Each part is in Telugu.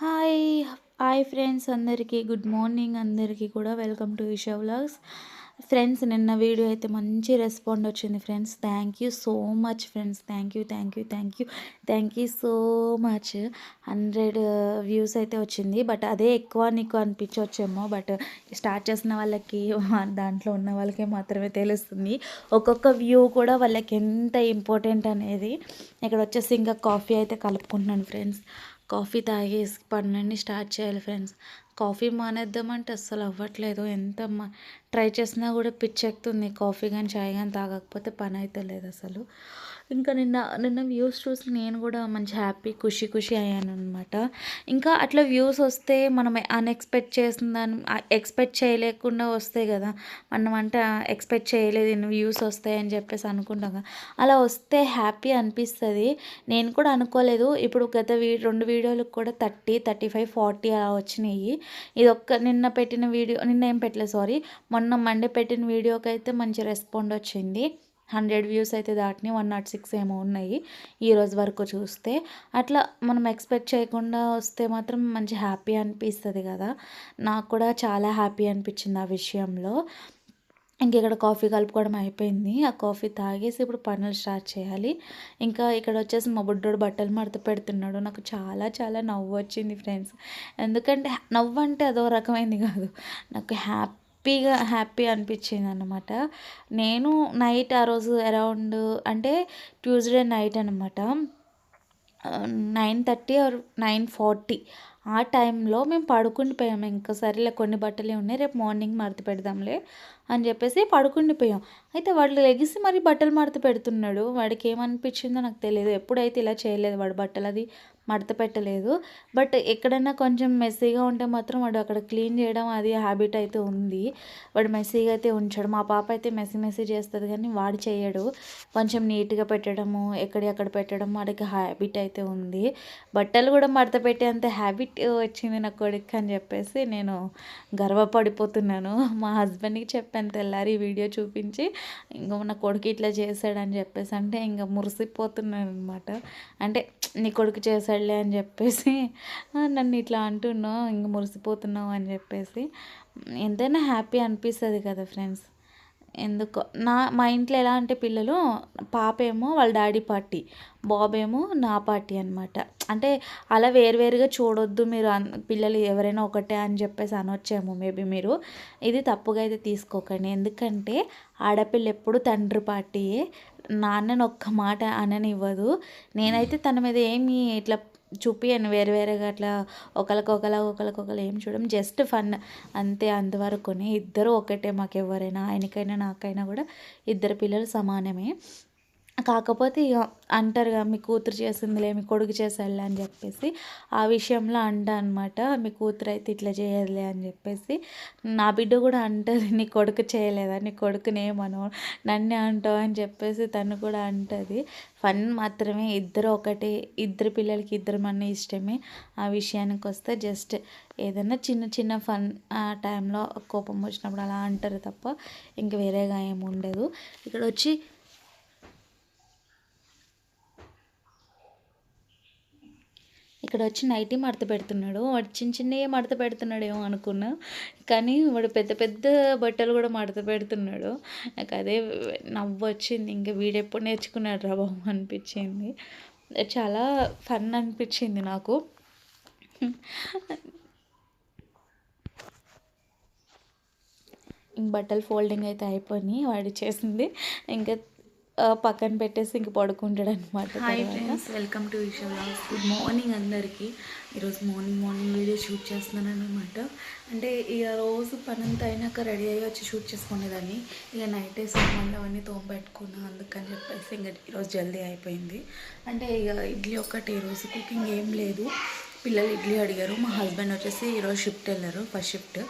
హాయ్ హాయ్ ఫ్రెండ్స్ అందరికీ. గుడ్ మార్నింగ్ అందరికీ కూడా. Welcome to Isha vlogs. Friends నిన్న వీడియో అయితే మంచి రెస్పాండ్ వచ్చింది friends. Thank you so much friends. Thank you thank you thank you. Thank you so much. Hundred views అయితే వచ్చింది. బట్ అదే ఎక్కువ నీకు అనిపించవచ్చేమో బట్ స్టార్ట్ చేసిన వాళ్ళకి దాంట్లో ఉన్న వాళ్ళకి మాత్రమే తెలుస్తుంది. ఒక్కొక్క వ్యూ కూడా వాళ్ళకి ఎంత ఇంపార్టెంట్ అనేది. ఇక్కడ వచ్చేసి ఇంకా కాఫీ అయితే కలుపుకుంటున్నాను ఫ్రెండ్స్. కాఫీ తాగేసి పనులన్నీ స్టార్ట్ చేయాలి ఫ్రెండ్స్. కాఫీ మానేద్దామంటే అస్సలు అవ్వట్లేదు. ఎంత మా ట్రై చేసినా కూడా పిచ్చెక్కుతుంది కాఫీ కానీ చాయ్ కానీ తాగకపోతే పని అయితే లేదు అసలు. ఇంకా నిన్న నిన్న వ్యూస్ చూసి నేను కూడా మంచి హ్యాపీ ఖుషి ఖుషి అయ్యాను అనమాట ఇంకా అట్లా వ్యూస్ వస్తే మనం అన్ఎక్స్పెక్ట్ చేసిన దాన్ని ఎక్స్పెక్ట్ చేయలేకుండా వస్తాయి కదా. మనం అంటే ఎక్స్పెక్ట్ చేయలేదు ఇన్ని వ్యూస్ వస్తాయని చెప్పేసి అనుకుంటాం కదా. అలా వస్తే హ్యాపీ అనిపిస్తుంది. నేను కూడా అనుకోలేదు. ఇప్పుడు గత వీ రెండు వీడియోలకు కూడా థర్టీ థర్టీ ఫైవ్ ఫార్టీ అలా వచ్చినాయి. ఇది ఒక్క నిన్న పెట్టిన వీడియో నిన్న ఏం పెట్టలేదు సారీ. మొన్న మండే పెట్టిన వీడియోకి అయితే మంచి రెస్పాండ్ వచ్చింది. హండ్రెడ్ వ్యూస్ అయితే దాటిని వన్ నాట్ సిక్స్ ఏమో ఉన్నాయి ఈరోజు వరకు చూస్తే. అట్లా మనం ఎక్స్పెక్ట్ చేయకుండా వస్తే మాత్రం మంచి హ్యాపీ అనిపిస్తుంది కదా. నాకు కూడా చాలా హ్యాపీ అనిపించింది ఆ విషయంలో. ఇంక ఇక్కడ కాఫీ కలుపుకోవడం అయిపోయింది. ఆ కాఫీ తాగేసి ఇప్పుడు పనులు స్టార్ట్ చేయాలి. ఇంకా ఇక్కడ వచ్చేసి మా బుడ్డోడు బట్టలు మడత పెడుతున్నాడు. నాకు చాలా చాలా నవ్వు వచ్చింది ఫ్రెండ్స్. ఎందుకంటే నవ్వు అంటే అదో రకమైంది కాదు. నాకు హ్యాపీ హ్యాపీగా హ్యాపీ అనిపించింది అనమాట నేను నైట్ ఆ రోజు అరౌండ్ అంటే ట్యూస్డే నైట్ అనమాట nine thirty or nine forty ఆ టైంలో మేము పడుకుండిపోయాము ఇంకా సరేలే కొన్ని బట్టలే ఉన్నాయి రేపు మార్నింగ్ మడత పెడదాంలే అని చెప్పేసి పడుకుండిపోయాం అయితే వాడు లెగిసి మరి బట్టలు మడత పెడుతున్నాడు. వాడికి ఏమనిపించిందో నాకు తెలియదు ఎప్పుడైతే ఇలా చేయలేదు వాడు బట్టలు అది మడత పెట్టలేదు. బట్ ఎక్కడైనా కొంచెం మెస్సీగా ఉంటే మాత్రం వాడు అక్కడ క్లీన్ చేయడం అది హ్యాబిట్ అయితే ఉంది. వాడు మెస్సీగా అయితే ఉంచాడు. మా పాప అయితే మెస్సీ మెస్సీ చేస్తుంది కానీ వాడు చేయడు. కొంచెం నీట్గా పెట్టడము ఎక్కడి అక్కడ పెట్టడం వాడికి హ్యాబిట్ అయితే ఉంది. బట్టలు కూడా మడత పెట్టేంత హ్యాబిట్ వచ్చింది నా కొడుకు అని చెప్పేసి నేను గర్వపడిపోతున్నాను. మా హస్బెండ్కి చెప్పాను చెప్పాను తెల్లారి వీడియో చూపించి ఇంకా నా కొడుకు ఇట్లా చేశాడని చెప్పేసి. అంటే ఇంకా మురిసిపోతున్నాను అనమాట అంటే నీ కొడుకు చేశాడులే అని చెప్పేసి నన్ను ఇట్లా అంటున్నావు ఇంక మురిసిపోతున్నావు అని చెప్పేసి ఎంతైనా హ్యాపీ అనిపిస్తుంది కదా ఫ్రెండ్స్. ఎందుకో నా మా ఇంట్లో ఎలా అంటే పిల్లలు పాప ఏమో వాళ్ళ డాడీ పార్టీ బాబు ఏమో నా పార్టీ అనమాట అంటే అలా వేరువేరుగా చూడొద్దు మీరు పిల్లలు ఎవరైనా ఒకటే అని చెప్పేసి అనొచ్చేమో మేబీ మీరు. ఇది తప్పుగా అయితే తీసుకోకండి. ఎందుకంటే ఆడపిల్ల ఎప్పుడు తండ్రి పార్టీయే నాన్నని ఒక్క మాట అననివ్వదు. నేనైతే తన మీద ఏమి ఇట్లా చూపియను వేరే వేరేగా అట్లా ఒకరికొకలా ఒకరికొకరు ఏం చూడడం జస్ట్ ఫన్ అంతే అంతవరకునే. ఇద్దరు ఒకటే మాకు ఎవరైనా ఆయనకైనా నాకైనా కూడా ఇద్దరు పిల్లలు సమానమే. కాకపోతే ఇక అంటారుగా మీ కూతురు చేసిందిలే మీ కొడుకు చేసాడులే అని చెప్పేసి ఆ విషయంలో అంట అనమాట మీ కూతురు అయితే ఇట్లా చేయదులే అని చెప్పేసి. నా బిడ్డ కూడా అంటుంది నీ కొడుకు చేయలేదా నీ కొడుకునేమను నన్నే అంటావు అని చెప్పేసి తను కూడా అంటుంది. ఫన్ మాత్రమే ఇద్దరు ఒకటే ఇద్దరు పిల్లలకి ఇద్దరు మన ఇష్టమే. ఆ విషయానికి వస్తే జస్ట్ ఏదైనా చిన్న చిన్న ఫన్ ఆ టైంలో కోపం వచ్చినప్పుడు అలా అంటారు తప్ప ఇంక వేరేగా ఏమి ఉండదు. ఇక్కడ వచ్చి ఇక్కడ వచ్చి నైటీ మడత పెడుతున్నాడు. వాడు చిన్న చిన్నవి మడత పెడుతున్నాడేమో అనుకున్నా. కానీ వాడు పెద్ద పెద్ద బట్టలు కూడా మడత పెడుతున్నాడు. నాకు అదే నవ్వు వచ్చింది ఇంకా వీడెప్పుడు నేర్చుకున్నాడు రా బాబు అనిపించింది. చాలా ఫన్ అనిపించింది నాకు. బట్టలు ఫోల్డింగ్ అయితే అయిపోయినాయి. వాడు చేసింది. ఇంకా పక్కన పెట్టేసి ఇంక పడుకుంటాడు అనమాట hi friends welcome to vlogs good morning అందరికీ. ఈరోజు మార్నింగ్ మార్నింగ్ వీడియో షూట్ చేస్తున్నాను అనమాట అంటే ఇక రోజు పనంతా అయినాక రెడీ అయ్యి వచ్చి షూట్ చేసుకునేదాన్ని. ఇక నైట్ సామాన్లు అవన్నీ తోమపెట్టుకున్నా అందుకని చెప్పేసి ఇంకా ఈరోజు జల్దీ అయిపోయింది. అంటే ఇక ఇడ్లీ ఒక్కటి ఈరోజు కుకింగ్ ఏం లేదు. పిల్లలు ఇడ్లీ అడిగారు. మా హస్బెండ్ వచ్చేసి ఈరోజు షిఫ్ట్ వెళ్ళారు ఫస్ట్ షిఫ్ట్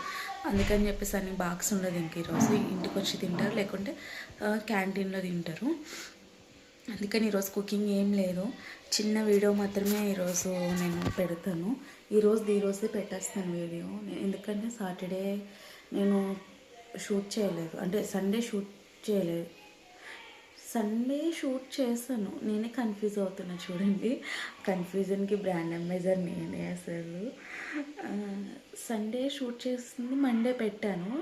అందుకని చెప్పేసి అన్ని బాక్స్ ఉండదు ఇంక ఈరోజు. ఇంటికి వచ్చి తింటారు లేకుంటే క్యాంటీన్లో తింటారు. అందుకని ఈరోజు కుకింగ్ ఏం లేదు. చిన్న వీడియో మాత్రమే ఈరోజు నేను పెడతాను. ఈరోజు ఈరోజే పెట్టేస్తాను వీడియో. ఎందుకంటే సాటర్డే నేను షూట్ చేయలేదు. అంటే సండే షూట్ చేయలేదు. సండే షూట్ చేశాను. నేనే కన్ఫ్యూజ్ అవుతున్నా చూడండి. కన్ఫ్యూజన్కి బ్రాండ్ అంబాసిడర్ నేనే అసలు. సండే షూట్ చేస్తుంది మండే పెట్టాను.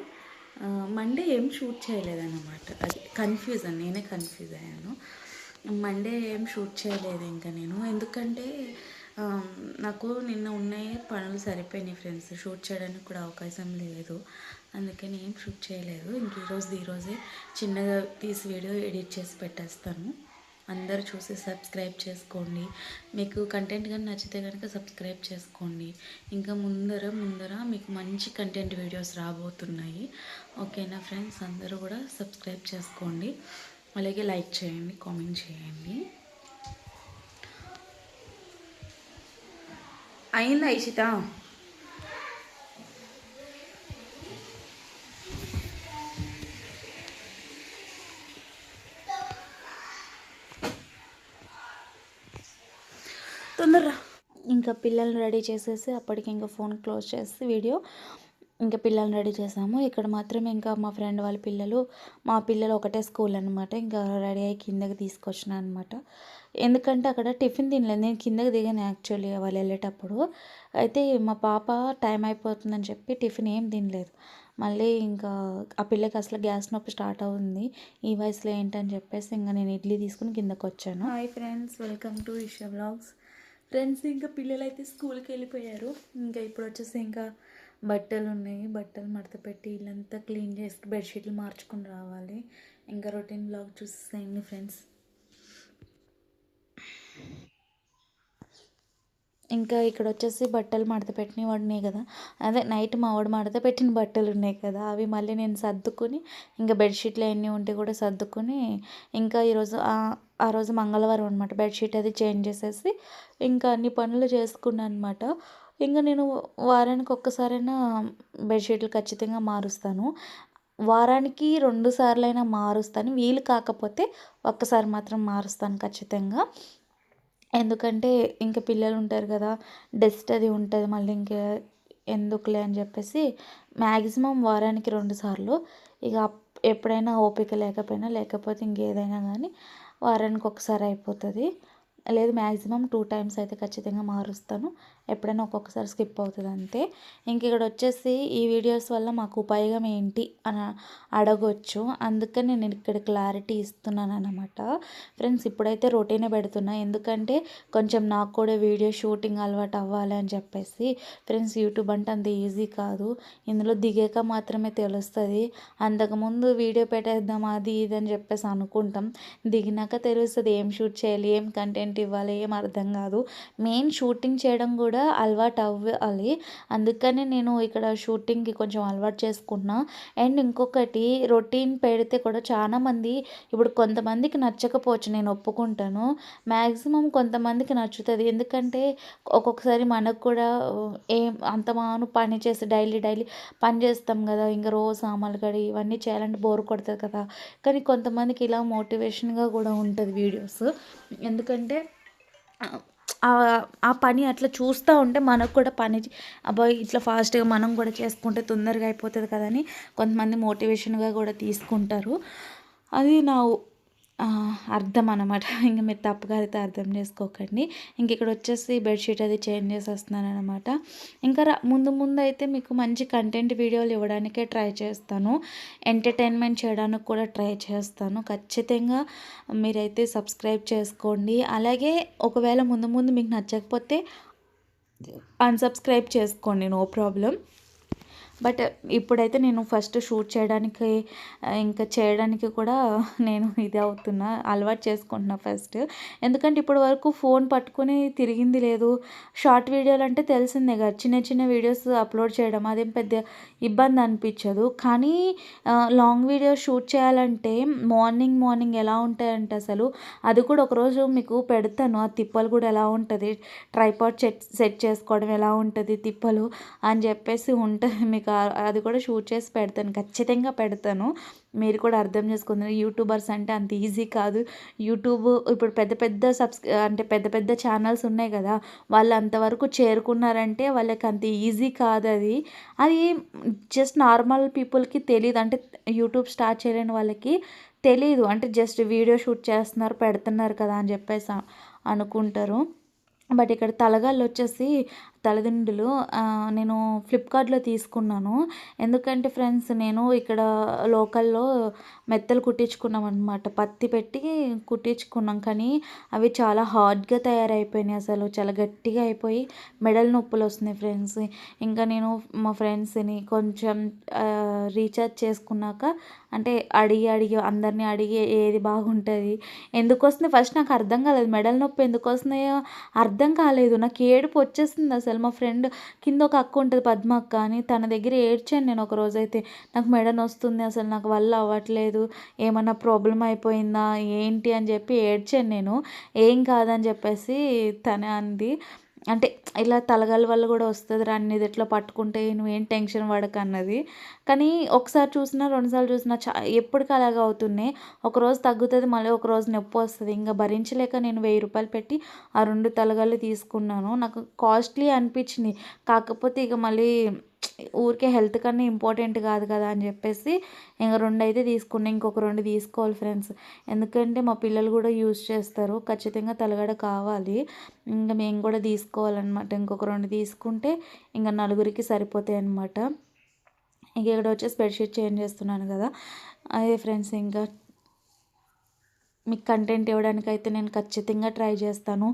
మండే ఏం షూట్ చేయలేదన్నమాట. అది కన్ఫ్యూజన్ నేనే కన్ఫ్యూజ్ అయ్యాను. మండే ఏం షూట్ చేయలేదు ఇంకా నేను. ఎందుకంటే నాకు నిన్న ఉన్నాయి పనులు సరిపోయినాయి ఫ్రెండ్స్ షూట్ చేయడానికి కూడా అవకాశం లేదు. అందుకని ఏం షూట్ చేయలేదు. ఇంక ఈరోజు ఈరోజే చిన్నగా తీసి వీడియో ఎడిట్ చేసి పెట్టేస్తాను. అందరూ చూసి సబ్స్క్రైబ్ చేసుకోండి. మీకు కంటెంట్ కానీ నచ్చితే కనుక సబ్స్క్రైబ్ చేసుకోండి. ఇంకా ముందర ముందర మీకు మంచి కంటెంట్ వీడియోస్ రాబోతున్నాయి. ఓకేనా ఫ్రెండ్స్? అందరూ కూడా సబ్స్క్రైబ్ చేసుకోండి. అలాగే లైక్ చేయండి కామెంట్ చేయండి. అయిందా ఇషిత తొందరరా. ఇంకా పిల్లల్ని రెడీ చేసేసి అప్పటికి ఇంకా ఫోన్ క్లోజ్ చేసి వీడియో ఇంకా పిల్లల్ని రెడీ చేసాము. ఇక్కడ మాత్రం ఇంకా మా ఫ్రెండ్ వాళ్ళ పిల్లలు మా పిల్లలు ఒకటే స్కూల్ అనమాట ఇంకా రెడీ అయ్యి కిందకి తీసుకొచ్చిన అనమాట ఎందుకంటే అక్కడ టిఫిన్ తినలేదు. నేను కిందకి దిగాను యాక్చువల్లీ వాళ్ళు వెళ్ళేటప్పుడు. అయితే మా పాప టైం అయిపోతుందని చెప్పి టిఫిన్ ఏం తినలేదు. మళ్ళీ ఇంకా ఆ పిల్లకి అసలు గ్యాస్ నొప్పి స్టార్ట్ అవుతుంది. ఈ వయసులో ఏంటని చెప్పేసి ఇంకా నేను ఇడ్లీ తీసుకుని కిందకి వచ్చాను hi friends welcome to Isha blogs. Friends ఇంకా పిల్లలు అయితే స్కూల్కి వెళ్ళిపోయారు. ఇంకా ఇప్పుడు వచ్చేసి ఇంకా బట్టలు ఉన్నాయి. బట్టలు మడత పెట్టి ఇల్లంతా క్లీన్ చేసి బెడ్షీట్లు మార్చుకుని రావాలి. ఇంకా రొటీన్ బ్లాగ్ చూసేయండి ఫ్రెండ్స్. ఇంకా ఇక్కడ వచ్చేసి బట్టలు మడత పెట్టినవి ఉన్నాయి కదా. అదే నైట్ మా వాడు మడత పెట్టిన బట్టలు ఉన్నాయి కదా. అవి మళ్ళీ నేను సర్దుకుని ఇంకా బెడ్షీట్లు అన్నీ ఉంటే కూడా సర్దుకుని ఇంకా ఈరోజు ఆ- ఆ రోజు మంగళవారం అనమాట బెడ్షీట్ అది చేంజ్ చేసేసి ఇంకా అన్ని పనులు చేసుకున్నాను అనమాట ఇంకా నేను వారానికి ఒక్కసారైనా బెడ్షీట్లు ఖచ్చితంగా మారుస్తాను. వారానికి రెండు సార్లైనా మారుస్తాను. వీలు కాకపోతే ఒక్కసారి మాత్రం మారుస్తాను ఖచ్చితంగా. ఎందుకంటే ఇంకా పిల్లలు ఉంటారు కదా డస్ట్ అది ఉంటుంది మళ్ళీ ఇంకా ఎందుకులే అని చెప్పేసి మ్యాక్సిమం వారానికి రెండు సార్లు ఇక అప్- ఎప్పుడైనా ఓపిక లేకపోయినా లేకపోతే ఇంకేదైనా కానీ వారానికి ఒకసారి అయిపోతుంది. లేదు మ్యాక్సిమం టూ టైమ్స్ అయితే ఖచ్చితంగా మారుస్తాను. ఎప్పుడైనా ఒక్కొక్కసారి స్కిప్ అవుతుంది అంతే. ఇంక ఇక్కడ వచ్చేసి ఈ వీడియోస్ వల్ల మాకు ఉపయోగం ఏంటి అని అడగొచ్చు. అందుకని నేను ఇక్కడ క్లారిటీ ఇస్తున్నాను అనమాట ఫ్రెండ్స్ ఇప్పుడైతే రొటీనే పెడుతున్నా. ఎందుకంటే కొంచెం నాకు కూడా వీడియో షూటింగ్ అలవాటు అవ్వాలి అని చెప్పేసి. ఫ్రెండ్స్ యూట్యూబ్ అంటే అంత ఈజీ కాదు. ఇందులో దిగాక మాత్రమే తెలుస్తుంది. అంతకుముందు వీడియో పెట్టేద్దాం అది ఇది అని చెప్పేసి అనుకుంటాం. దిగినాక తెలుస్తుంది ఏం షూట్ చేయాలి ఏం కంటెంట్ ఇవ్వాలి ఏం అర్థం కాదు. మెయిన్ షూటింగ్ చేయడం కూడా అలవాటు అవ్వాలి. అందుకని నేను ఇక్కడ షూటింగ్కి కొంచెం అలవాటు చేసుకున్నా. అండ్ ఇంకొకటి రొటీన్ పెడితే కూడా చాలామంది ఇప్పుడు కొంతమందికి నచ్చకపోవచ్చు నేను ఒప్పుకుంటాను. మ్యాక్సిమం కొంతమందికి నచ్చుతుంది. ఎందుకంటే ఒక్కొక్కసారి మనకు కూడా ఏం అంత మాను పని చేసి డైలీ డైలీ పని చేస్తాం కదా. ఇంకా రోజు సామాన్లు కడిగి ఇవన్నీ చేయాలంటే బోర్ కొడుతుంది కదా. కానీ కొంతమందికి ఇలా మోటివేషన్గా కూడా ఉంటుంది వీడియోస్. ఎందుకంటే ఆ- పని అట్లా చూస్తూ ఉంటే మనకు కూడా పని చే- అబ్బాయి ఇట్లా ఫాస్ట్గా మనం కూడా చేసుకుంటే తొందరగా అయిపోతుంది కదని కొంతమంది మోటివేషన్గా కూడా తీసుకుంటారు. అది నా అర్థం అనమాట ఇంకా మీరు తప్పుగా అయితే అర్థం చేసుకోకండి. ఇంక ఇక్కడ వచ్చేసి బెడ్షీట్ అది చేంజ్ చేసేస్తున్నాను అనమాట ఇంకా ముందు ముందు అయితే మీకు మంచి కంటెంట్ వీడియోలు ఇవ్వడానికే ట్రై చేస్తాను. ఎంటర్టైన్మెంట్ చేయడానికి కూడా ట్రై చేస్తాను. ఖచ్చితంగా మీరైతే సబ్స్క్రైబ్ చేసుకోండి. అలాగే ఒకవేళ ముందు ముందు మీకు నచ్చకపోతే అన్సబ్స్క్రైబ్ చేసుకోండి. No problem. బట్ ఇప్పుడైతే నేను ఫస్ట్ షూట్ చేయడానికి ఇంకా చేయడానికి కూడా నేను ఇది అవుతున్నా అలవాటు చేసుకుంటున్నా ఫస్ట్. ఎందుకంటే ఇప్పటి వరకు ఫోన్ పట్టుకొని తిరిగింది లేదు. షార్ట్ వీడియోలు అంటే తెలిసిందే కదా చిన్న చిన్న వీడియోస్ అప్లోడ్ చేయడం అదేం పెద్ద ఇబ్బంది అనిపించదు. కానీ లాంగ్ వీడియో షూట్ చేయాలంటే మార్నింగ్ మార్నింగ్ ఎలా ఉంటాయంటే అసలు అది కూడా ఒకరోజు మీకు పెడతాను. ఆ తిప్పలు కూడా ఎలా ఉంటుంది? ట్రైపాడ్ సెట్ సెట్ చేసుకోవడం ఎలా ఉంటుంది? తిప్పలు అని చెప్పేసి ఉంటుంది మీకు అది కూడా షూట్ చేసి పెడతాను. ఖచ్చితంగా పెడతాను. మీరు కూడా అర్థం చేసుకుంటారు యూట్యూబర్స్ అంటే అంత ఈజీ కాదు. యూట్యూబ్ ఇప్పుడు పెద్ద పెద్ద సబ్స్ అంటే పెద్ద పెద్ద ఛానల్స్ ఉన్నాయి కదా వాళ్ళు అంతవరకు చేరుకున్నారంటే వాళ్ళకి అంత ఈజీ కాదు అది. అది జస్ట్ నార్మల్ పీపుల్కి తెలియదు అంటే యూట్యూబ్ స్టార్ట్ చేయలేని వాళ్ళకి తెలీదు. అంటే జస్ట్ వీడియో షూట్ చేస్తున్నారు పెడుతున్నారు కదా అని చెప్పేసి అనుకుంటారు. బట్ ఇక్కడ తలగాళ్ళు వచ్చేసి తలదిండులు. నేను ఫ్లిప్కార్ట్లో తీసుకున్నాను. ఎందుకంటే ఫ్రెండ్స్ నేను ఇక్కడ లోకల్లో మెత్తలు కుట్టించుకున్నాం అనమాట పత్తి పెట్టి కుట్టించుకున్నాం కానీ అవి చాలా హార్డ్గా తయారైపోయినాయి అసలు. చాలా గట్టిగా అయిపోయి మెడల్ నొప్పులు వస్తున్నాయి ఫ్రెండ్స్. ఇంకా నేను మా ఫ్రెండ్స్ని కొంచెం రీఛార్జ్ చేసుకున్నాక అంటే అడిగి అడిగి అందరినీ అడిగి ఏది బాగుంటుంది ఎందుకు వస్తుంది? ఫస్ట్ నాకు అర్థం కాలేదు. మెడల్ నొప్పి ఎందుకు వస్తున్నాయో అర్థం కాలేదు. నాకు ఏడుపు వచ్చేస్తుంది అసలు. అసలు మా ఫ్రెండ్ కింద ఒక అక్క ఉంటుంది పద్మ అక్క అని. తన దగ్గర ఏడ్చాను నేను ఒక రోజైతే నాకు మెడ నొస్తుంది అసలు నాకు వల్ల అవ్వట్లేదు. ఏమన్నా ప్రాబ్లం అయిపోయిందా ఏంటి అని చెప్పి ఏడ్చాను నేను. ఏం కాదని చెప్పేసి తనే అంది. అంటే ఇలా తలగల వల్ల కూడా వస్తుంది రా అన్ని ఎట్లా పట్టుకుంటే నువ్వేం టెన్షన్ పడక అన్నది. కానీ ఒకసారి చూసినా రెండుసార్లు చూసినా చా ఎప్పటికీ అలాగే అవుతున్నాయి. ఒకరోజు తగ్గుతుంది మళ్ళీ ఒక రోజు నొప్పి వస్తుంది. ఇంకా భరించలేక నేను వెయ్యి రూపాయలు పెట్టి ఆ రెండు తలగాలు తీసుకున్నాను. నాకు కాస్ట్లీ అనిపించింది. కాకపోతే ఇక మళ్ళీ ఊరికే హెల్త్ కన్నా ఇంపార్టెంట్ కాదు కదా అని చెప్పేసి ఇంక రెండు అయితే తీసుకున్నా. ఇంకొక రెండు తీసుకోవాలి ఫ్రెండ్స్. ఎందుకంటే మా పిల్లలు కూడా యూజ్ చేస్తారు. ఖచ్చితంగా తలగడ కావాలి. ఇంకా మేము కూడా తీసుకోవాలన్నమాట. ఇంకొక రెండు తీసుకుంటే ఇంకా నలుగురికి సరిపోతాయి అన్నమాట. ఇంక ఇక్కడ వచ్చేసి బెడ్షీట్ చేంజ్ చేస్తున్నాను కదా. అదే ఫ్రెండ్స్ ఇంకా మీకు కంటెంట్ ఇవ్వడానికి అయితే నేను ఖచ్చితంగా ట్రై చేస్తాను.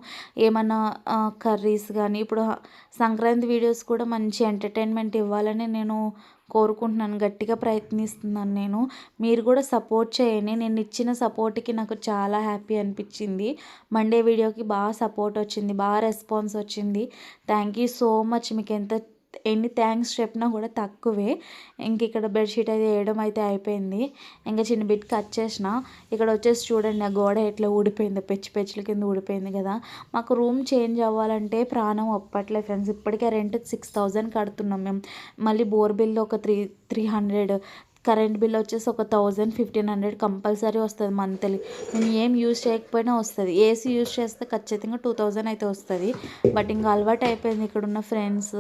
ఏమన్నా కర్రీస్ కానీ ఇప్పుడు సంక్రాంతి వీడియోస్ కూడా మంచి ఎంటర్టైన్మెంట్ ఇవ్వాలని నేను కోరుకుంటున్నాను. గట్టిగా ప్రయత్నిస్తున్నాను నేను. మీరు కూడా సపోర్ట్ చేయండి. నేను ఇచ్చిన సపోర్ట్కి నాకు చాలా హ్యాపీ అనిపించింది. మండే వీడియోకి బాగా సపోర్ట్ వచ్చింది. బాగా రెస్పాన్స్ వచ్చింది. థ్యాంక్ యూ సో మచ్ మీకు ఎంత ఎన్ని థ్యాంక్స్ చెప్పినా కూడా తక్కువే. ఇంక ఇక్కడ బెడ్షీట్ అయితే వేయడం అయితే అయిపోయింది. ఇంకా చిన్న బిట్ కట్ చేసిన. ఇక్కడ వచ్చేసి చూడండి ఆ గోడ ఎట్లా ఊడిపోయింది. పెచ్చి పెచ్చుల కింద ఊడిపోయింది కదా. మాకు రూమ్ చేంజ్ అవ్వాలంటే ప్రాణం అప్పట్లే ఫ్రెండ్స్. ఇప్పటికే రెంట్ సిక్స్ థౌజండ్ కడుతున్నాం మేము. మళ్ళీ బోర్బిల్లో ఒక three three hundred current bill వచ్చేసి ఒక థౌజండ్ ఫిఫ్టీన్ హండ్రెడ్ కంపల్సరీ వస్తుంది మంత్లీ. నేను ఏం యూజ్ చేయకపోయినా వస్తుంది. ఏసీ యూజ్ చేస్తే ఖచ్చితంగా టూ థౌజండ్ అయితే వస్తుంది. బట్ ఇంకా అలవాటు అయిపోయింది ఇక్కడున్న ఫ్రెండ్స్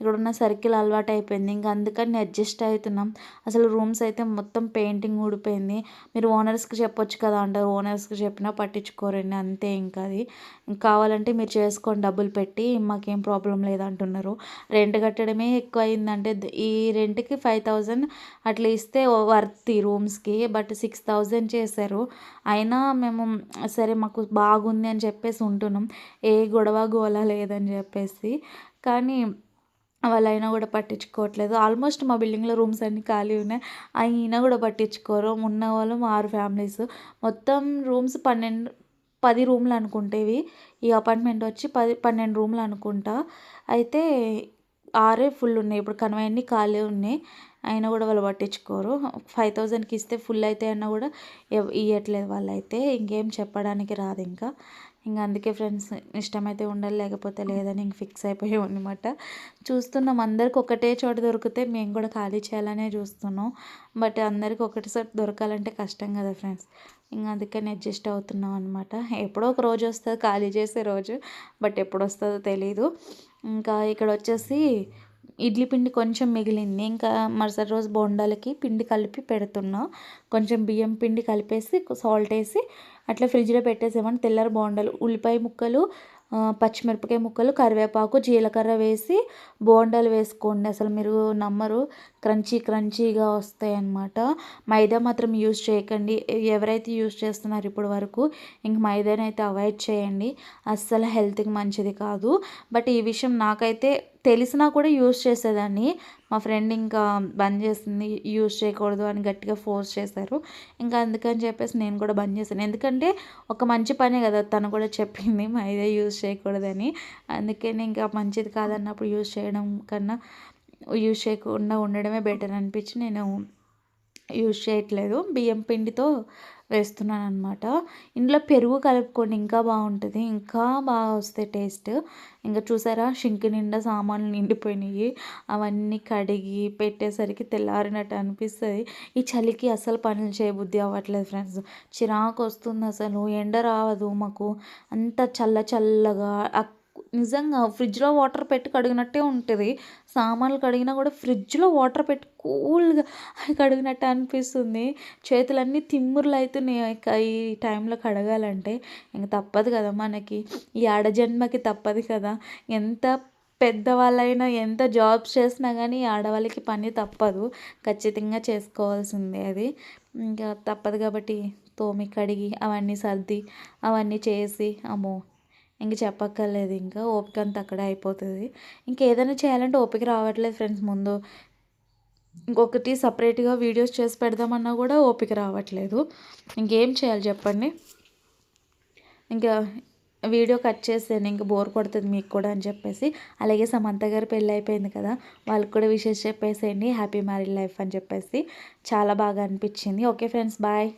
ఇక్కడున్న సర్కిల్ అలవాటు అయిపోయింది. ఇంకా అందుకని అడ్జస్ట్ అవుతున్నాం. అసలు రూమ్స్ అయితే మొత్తం పెయింటింగ్ ఊడిపోయింది. మీరు ఓనర్స్కి చెప్పొచ్చు కదా అంటారు ఓనర్స్కి చెప్పినా పట్టించుకోరండి. అంతే ఇంకా అది. కావాలంటే మీరు చేసుకోండి. డబ్బులు పెట్టి మాకేం ప్రాబ్లం లేదంటున్నారు. రెంట్ కట్టడమే ఎక్కువ అయిందంటే ఈ రెంట్కి ఫైవ్ థౌజండ్ అట్లీస్ట్ ఇస్తే వర్త్ రూమ్స్కి బట్ సిక్స్ థౌజండ్ చేశారు. అయినా మేము సరే మాకు బాగుంది అని చెప్పేసి ఉంటున్నాం. ఏ గొడవ గోల లేదని చెప్పేసి. కానీ వాళ్ళైనా కూడా పట్టించుకోవట్లేదు. ఆల్మోస్ట్ మా బిల్డింగ్లో రూమ్స్ అన్నీ ఖాళీ ఉన్నాయి. అయినా కూడా పట్టించుకోరు. ఉన్న వాళ్ళు ఆరు ఫ్యామిలీస్ మొత్తం రూమ్స్ పన్నెండు పది రూమ్లు అనుకుంటేవి ఈ అపార్ట్మెంట్ వచ్చి పది పన్నెండు రూమ్లు అనుకుంటా. అయితే ఆరే ఫుల్ ఉన్నాయి. ఇప్పుడు కనవన్నీ ఖాళీ ఉన్నాయి. అయినా కూడా వాళ్ళు పట్టించుకోరు. ఫైవ్ థౌజండ్కి ఇస్తే ఫుల్ అయితే అన్నా కూడా ఇవ్వట్లేదు ఇవ్వట్లేదు వాళ్ళైతే. ఇంకేం చెప్పడానికి రాదు ఇంకా. ఇంకా అందుకే ఫ్రెండ్స్ ఇష్టమైతే ఉండాలి లేకపోతే లేదని ఇంక ఫిక్స్ అయిపోయాం అనమాట చూస్తున్నాం అందరికి ఒకటే చోట దొరికితే మేము కూడా ఖాళీ చేయాలనే చూస్తున్నాం. బట్ అందరికి ఒకటి చోట దొరకాలంటే కష్టం కదా ఫ్రెండ్స్. ఇంకా అందుకని అడ్జస్ట్ అవుతున్నాం అనమాట ఎప్పుడో ఒక రోజు వస్తుంది ఖాళీ చేసే రోజు బట్ ఎప్పుడు వస్తుందో తెలీదు. ఇంకా ఇక్కడ వచ్చేసి ఇడ్లీ పిండి కొంచెం మిగిలింది. ఇంకా మరుసటి రోజు బోండాలకి పిండి కలిపి పెడుతున్నా. కొంచెం బియ్యం పిండి కలిపేసి సాల్ట్ వేసి అట్లా ఫ్రిడ్జ్లో పెట్టేసామని తెల్లరి బోండాలు ఉల్లిపాయ ముక్కలు పచ్చిమిరపకాయ ముక్కలు కరివేపాకు జీలకర్ర వేసి బోండాలు వేసుకోండి. అసలు మీరు నమ్మరు. క్రంచీ క్రంచీగా వస్తాయి అన్నమాట మైదా మాత్రం యూజ్ చేయకండి. ఎవరైతే యూజ్ చేస్తున్నారో ఇప్పటి వరకు ఇంక మైదాని అయితే అవాయిడ్ చేయండి. అస్సలు హెల్త్కి మంచిది కాదు. బట్ ఈ విషయం నాకైతే తెలిసినా కూడా యూజ్ చేసేదాన్ని. మా ఫ్రెండ్ ఇంకా బంద్ చేసింది. యూజ్ చేయకూడదు అని గట్టిగా ఫోర్స్ చేశారు. ఇంకా అందుకని చెప్పేసి నేను కూడా బంద్ చేశాను. ఎందుకంటే ఒక మంచి పనే కదా తను కూడా చెప్పింది. మైదా యూజ్ చేయకూడదని. అందుకని ఇంకా మంచిది కాదన్నప్పుడు యూజ్ చేయడం కన్నా యూజ్ చేయకుండా ఉండడమే బెటర్ అనిపించి నేను యూజ్ చేయట్లేదు. బియ్యం పిండితో వేస్తున్నాను అనమాట ఇందులో పెరుగు కలుపుకోండి ఇంకా బాగుంటుంది. ఇంకా బాగా వస్తాయి టేస్ట్ ఇంకా చూసారా షింక్ నిండా సామాన్లు నిండిపోయినాయి. అవన్నీ కడిగి పెట్టేసరికి తెల్లారినట్టు అనిపిస్తుంది. ఈ చలికి అసలు పనులు చేయబుద్ధి అవ్వట్లేదు ఫ్రెండ్స్ చిరాకు వస్తుంది అసలు. ఎండ రావదు మాకు. అంత చల్ల చల్లగా నిజంగా ఫ్రిడ్జ్లో వాటర్ పెట్టి కడిగినట్టే ఉంటుంది. సామాన్లు కడిగినా కూడా ఫ్రిడ్జ్లో వాటర్ పెట్టి కూల్గా కడిగినట్టు అనిపిస్తుంది. చేతులన్నీ తిమ్మురులు అవుతున్నాయి ఇంకా ఈ టైంలో కడగాలంటే ఇంక తప్పదు కదా మనకి. ఈ ఆడజన్మకి తప్పదు కదా. ఎంత పెద్దవాళ్ళైనా ఎంత జాబ్స్ చేసినా కానీ ఆడవాళ్ళకి పని తప్పదు. ఖచ్చితంగా చేసుకోవాల్సిందే అది. ఇంకా తప్పదు కాబట్టి తోమి కడిగి అవన్నీ సర్ది అవన్నీ చేసి అమ్మో ఇంక చెప్పక్కర్లేదు ఇంకా ఓపిక అంతా అక్కడే అయిపోతుంది. ఇంకేదైనా చేయాలంటే ఓపిక రావట్లేదు ఫ్రెండ్స్ ముందు. ఇంకొకటి సపరేట్గా వీడియోస్ చేసి పెడదామన్నా కూడా ఓపిక రావట్లేదు. ఇంకేం చేయాలి చెప్పండి? ఇంకా వీడియో కట్ చేసాను ఇంకా బోర్ కొడుతుంది మీకు కూడా అని చెప్పేసి. అలాగే సమంత గారి పెళ్ళి అయిపోయింది కదా వాళ్ళకి కూడా విషెస్ చెప్పేసేయండి. హ్యాపీ మ్యారీడ్ లైఫ్ అని చెప్పేసి. చాలా బాగా అనిపించింది. Okay friends bye.